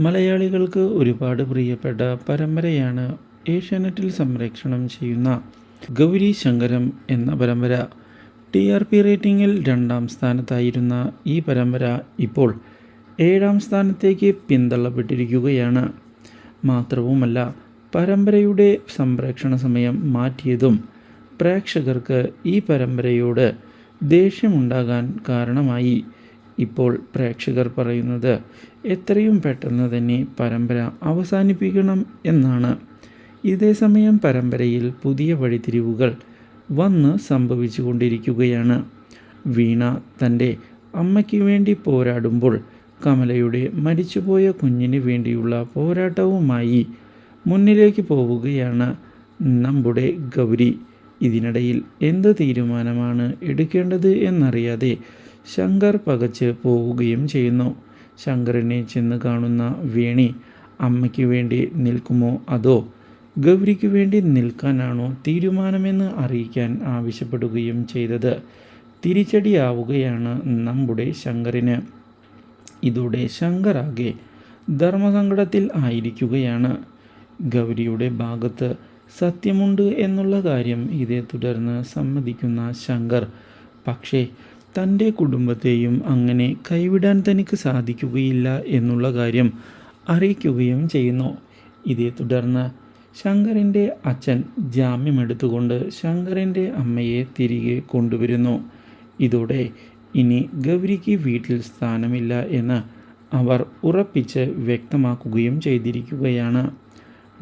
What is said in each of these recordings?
മലയാളികൾക്ക് ഒരുപാട് പ്രിയപ്പെട്ട പരമ്പരയാണ് ഏഷ്യാനെറ്റിൽ സംരക്ഷണം ചെയ്യുന്ന ഗൗരി ശങ്കരം എന്ന പരമ്പര. ടി ആർ പി റേറ്റിംഗിൽ രണ്ടാം സ്ഥാനത്തായിരുന്ന ഈ പരമ്പര ഇപ്പോൾ ഏഴാം സ്ഥാനത്തേക്ക് പിന്തള്ളപ്പെട്ടിരിക്കുകയാണ്. മാത്രവുമല്ല പരമ്പരയുടെ സംപ്രേക്ഷണ സമയം മാറ്റിയതും പ്രേക്ഷകർക്ക് ഈ പരമ്പരയോട് ദേഷ്യമുണ്ടാകാൻ കാരണമായി. ഇപ്പോൾ പ്രേക്ഷകർ പറയുന്നത് എത്രയും പെട്ടെന്ന് തന്നെ പരമ്പര അവസാനിപ്പിക്കണം എന്നാണ്. ഇതേസമയം പരമ്പരയിൽ പുതിയ വഴിതിരിവുകൾ വന്ന് സംഭവിച്ചു കൊണ്ടിരിക്കുകയാണ് വീണ തന്റെ അമ്മയ്ക്ക് വേണ്ടി പോരാടുമ്പോൾ കമലയുടെ മരിച്ചുപോയ കുഞ്ഞിന് വേണ്ടിയുള്ള പോരാട്ടവുമായി മുന്നിലേക്ക് പോവുകയാണ് നമ്മുടെ ഗൗരി. ഇതിനിടയിൽ എന്ത് തീരുമാനമാണ് എടുക്കേണ്ടത് എന്നറിയാതെ ശങ്കർ പകച്ച് പോവുകയും ചെയ്യുന്നു. ശങ്കറിനെ ചെന്ന് കാണുന്ന വേണി അമ്മയ്ക്ക് വേണ്ടി നിൽക്കുമോ അതോ ഗൗരിക്ക് വേണ്ടി നിൽക്കാനാണോ തീരുമാനമെന്ന് അറിയിക്കാൻ ആവശ്യപ്പെടുകയും ചെയ്തത്. തിരിച്ചടിയാവുകയാണ് നമ്മുടെ ശങ്കറിന്. ഇതോടെ ശങ്കറാകെ ധർമ്മസങ്കടത്തിൽ ആയിരിക്കുകയാണ്. ഗൗരിയുടെ ഭാഗത്ത് സത്യമുണ്ട് എന്നുള്ള കാര്യം ഇതേ തുടർന്ന് സമ്മതിക്കുന്ന ശങ്കർ. പക്ഷേ തന്റെ കുടുംബത്തെയും അങ്ങനെ കൈവിടാൻ തനിക്ക് സാധിക്കുകയില്ല എന്നുള്ള കാര്യം അറിയിക്കുകയും ചെയ്യുന്നു. ഇതേ തുടർന്ന് ശങ്കറിന്റെ അച്ഛൻ ജാമ്യമെടുത്തുകൊണ്ട് ശങ്കറിന്റെ അമ്മയെ തിരികെ കൊണ്ടുവരുന്നു. ഇതോടെ ഇനി ഗൗരിക്ക് വീട്ടിൽ സ്ഥാനമില്ല എന്ന് അവർ ഉറപ്പിച്ച് വ്യക്തമാക്കുകയും ചെയ്തിരിക്കുകയാണ്.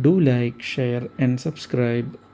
Do like share and subscribe.